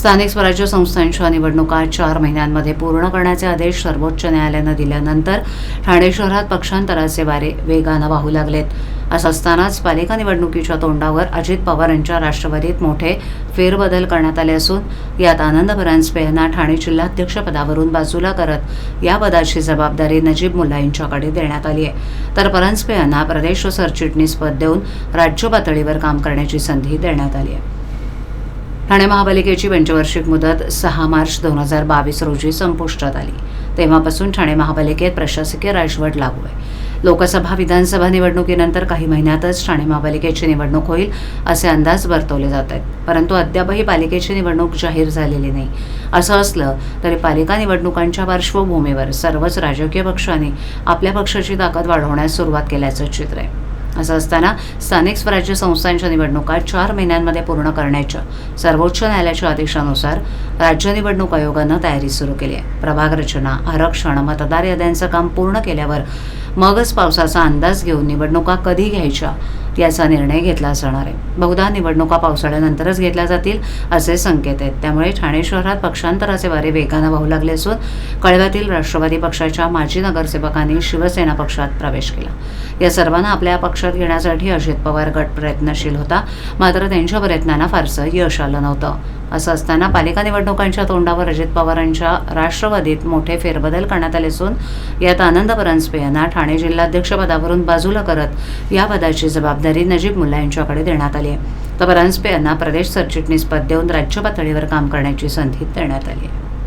स्थानिक स्वराज्य संस्थांच्या निवडणुका चार महिन्यांमध्ये पूर्ण करण्याचे आदेश सर्वोच्च न्यायालयानं दिल्यानंतर ठाणे शहरात पक्षांतराचे वारे वेगानं वाहू लागलेत. असं असतानाच पालिका निवडणुकीच्या तोंडावर अजित पवार यांच्या राष्ट्रवादीत मोठे फेरबदल करण्यात आले असून यात आनंद परांजपे यांना ठाणे जिल्हाध्यक्षपदावरून बाजूला करत या पदाची जबाबदारी नजीब मुल्ला यांच्याकडे देण्यात आली आहे. तर परांजपे यांना प्रदेश सरचिटणीस पद देऊन राज्य पातळीवर काम करण्याची संधी देण्यात आली आहे. ठाणे महापालिकेची पंचवार्षिक मुदत सहा मार्च दोन हजार बावीस रोजी संपुष्टात आली. तेव्हापासून ठाणे महापालिकेत प्रशासकीय राजवट लागू आहे. लोकसभा विधानसभा निवडणुकीनंतर काही महिन्यातच ठाणे महापालिकेची निवडणूक होईल असे अंदाज वर्तवले जात आहेत. परंतु अद्यापही पालिकेची निवडणूक जाहीर झालेली नाही. असं असलं तरी पालिका निवडणुकांच्या पार्श्वभूमीवर सर्वच राजकीय पक्षांनी आपल्या पक्षाची ताकद वाढवण्यास सुरुवात केल्याचं चित्र आहे. असं असताना स्थानिक स्वराज्य संस्थांच्या निवडणुका चार महिन्यांमध्ये पूर्ण करण्याच्या सर्वोच्च न्यायालयाच्या आदेशानुसार राज्य निवडणूक आयोगानं तयारी सुरू केली आहे. प्रभाग रचना आरक्षण मतदार याद्यांचं काम पूर्ण केल्यावर मगच पावसाचा अंदाज घेऊन निवडणुका कधी घ्यायच्या याचा निर्णय घेतला जाणार आहे. बहुधा निवडणुका पावसाळ्यानंतरच घेतल्या जातील असे संकेत आहेत. त्यामुळे ठाणे शहरात पक्षांतराचे वारे वेगानं वाहू लागले असून कळव्यातील राष्ट्रवादी पक्षाच्या माजी नगरसेवकांनी शिवसेना पक्षात प्रवेश केला. या सर्वांना आपल्या पक्षात घेण्यासाठी अजित पवार गट प्रयत्नशील होता मात्र त्यांच्या प्रयत्नांना फारसं यश आलं नव्हतं. असं असताना पालिका निवडणुकांच्या तोंडावर अजित पवारांच्या राष्ट्रवादीत मोठे फेरबदल करण्यात आले असून यात आनंद परांजपे यांना ठाणे जिल्हाध्यक्षपदावरून बाजूला करत या पदाची जबाबदारी नजीब मुल्ला यांच्याकडे देण्यात आली आहे. तर परांजपे यांना प्रदेश सरचिटणीस पद देऊन राज्य पातळीवर काम करण्याची संधी देण्यात आली आहे.